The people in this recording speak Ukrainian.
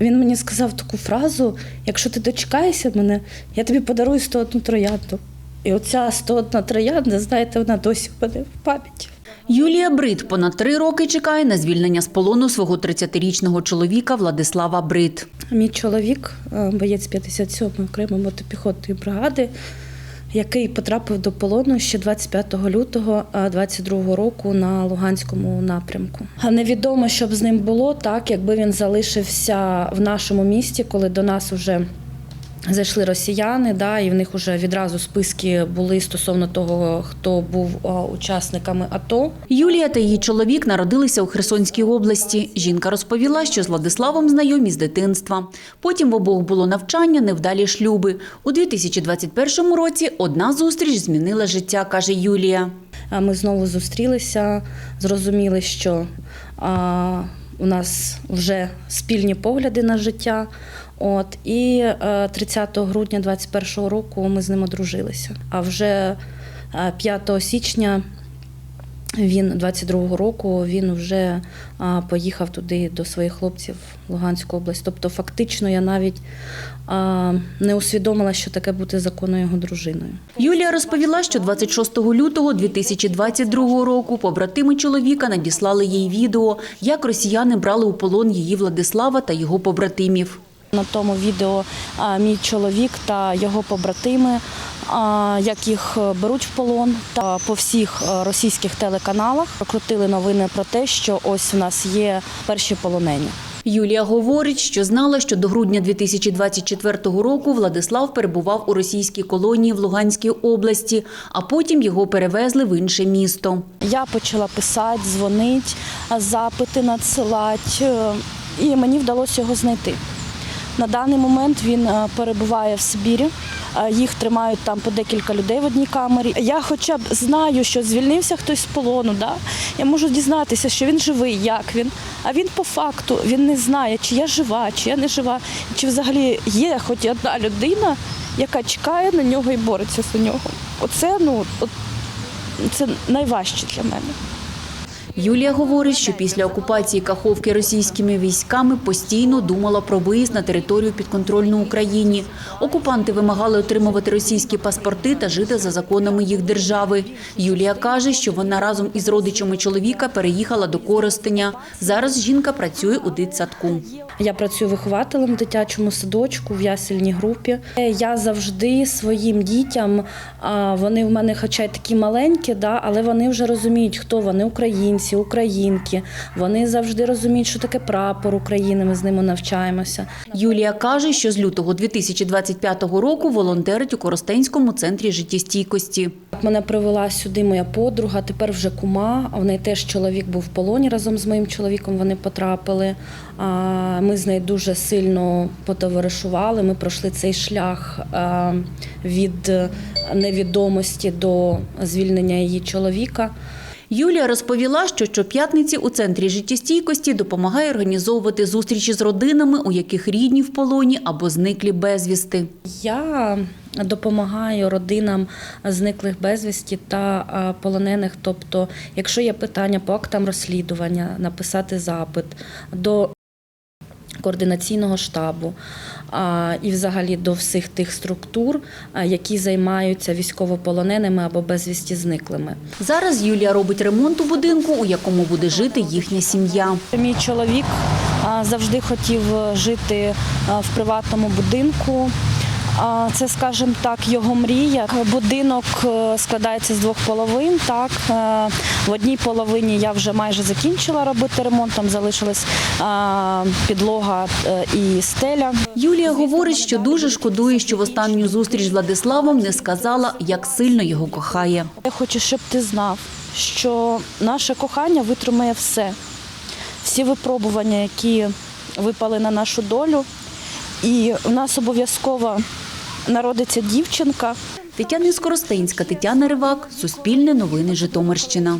Він мені сказав таку фразу: якщо ти дочекаєшся мене, я тобі подарую 101 троянду. І оця 101 троянда, знаєте, вона досі в мене в пам'яті. Юлія Брит понад три роки чекає на звільнення з полону свого 30-річного чоловіка Владислава Брит. Мій чоловік, е, боєць 57-ї окремої мотопіхотної бригади, який потрапив до полону ще 25 лютого 22 року на Луганському напрямку. Невідомо, що б з ним було так, якби він залишився в нашому місті, коли до нас вже зайшли росіяни, да, і в них вже відразу списки були стосовно того, хто був учасниками АТО. Юлія та її чоловік народилися у Херсонській області. Жінка розповіла, що з Владиславом знайомі з дитинства. Потім в обох було навчання, невдалі шлюби. У 2021 році одна зустріч змінила життя, каже Юлія. Ми знову зустрілися, зрозуміли, що а, у нас вже спільні погляди на життя. От і е, 30 грудня 2021 року ми з ним одружилися. А вже е, 5 січня він 22-го року він вже поїхав туди до своїх хлопців в Луганську область. Тобто, фактично, я навіть не усвідомила, що таке бути законною його дружиною. Юлія розповіла, що 26 лютого 2022 року побратими чоловіка надіслали їй відео, як росіяни брали у полон її Владислава та його побратимів. На тому відео мій чоловік та його побратими, як їх е, беруть в полон, та по всіх е, російських телеканалах прокрутили новини про те, що ось в нас є перші полонені. Юлія говорить, що знала, що до грудня 2024 року Владислав перебував у російській колонії в Луганській області, а потім його перевезли в інше місто. Я почала писати, дзвонити, запити надсилати, е, і мені вдалося його знайти. На даний момент він е, перебуває в Сибірі. е, Їх тримають там по декілька людей в одній камері. Я хоча б знаю, що звільнився хтось з полону. Да? Я можу дізнатися, що він живий, як він. А він по факту він не знає, чи я жива, чи я не жива, чи взагалі є хоч одна людина, яка чекає на нього і бореться за нього. Оце ну от це найважче для мене. Юлія говорить, що після окупації Каховки російськими військами постійно думала про виїзд на територію підконтрольну Україні. Окупанти вимагали отримувати російські паспорти та жити за законами їх держави. Юлія каже, що вона разом із родичами чоловіка переїхала до Коростеня. Зараз жінка працює у дитсадку. Я працюю вихователем в дитячому садочку в ясельній групі. Я завжди своїм дітям, вони в мене, хоча й такі маленькі, але вони вже розуміють, хто вони українці, українки. Вони завжди розуміють, що таке прапор України. Ми з ними навчаємося. Юлія каже, що з лютого 2025 року волонтерить у Коростенському центрі життєстійкості. Мене привела сюди моя подруга, тепер вже кума. В неї теж чоловік був в полоні разом з моїм чоловіком. Вони потрапили. Ми з нею дуже сильно потоваришували. Ми пройшли цей шлях від невідомості до звільнення її чоловіка. Юлія розповіла, що щоп'ятниці у центрі життєстійкості допомагає організовувати зустрічі з родинами, у яких рідні в полоні або зниклі безвісти. Я допомагаю родинам зниклих безвісті та полонених. Тобто, якщо є питання по актам розслідування, написати запит до координаційного штабу і взагалі до всіх тих структур, а, які займаються військовополоненими або безвісті зниклими. Зараз Юлія робить ремонт у будинку, у якому буде жити їхня сім'я. Мій чоловік а, завжди хотів жити а, в приватному будинку. Це, скажімо так, його мрія. Будинок е, складається з двох половин. Так Е, в одній половині я вже майже закінчила робити ремонт. Там залишилась підлога е, і стеля. Юлія говорить, що дуже шкодує, що в останню зустріч з Владиславом не сказала, як сильно його кохає. Я хочу, щоб ти знав, що наше кохання витримає все, всі випробування, які випали на нашу долю. І в нас обов'язково народиться дівчинка. Тетяна Скоростенська, Тетяна Ривак, Суспільне новини Житомирщина.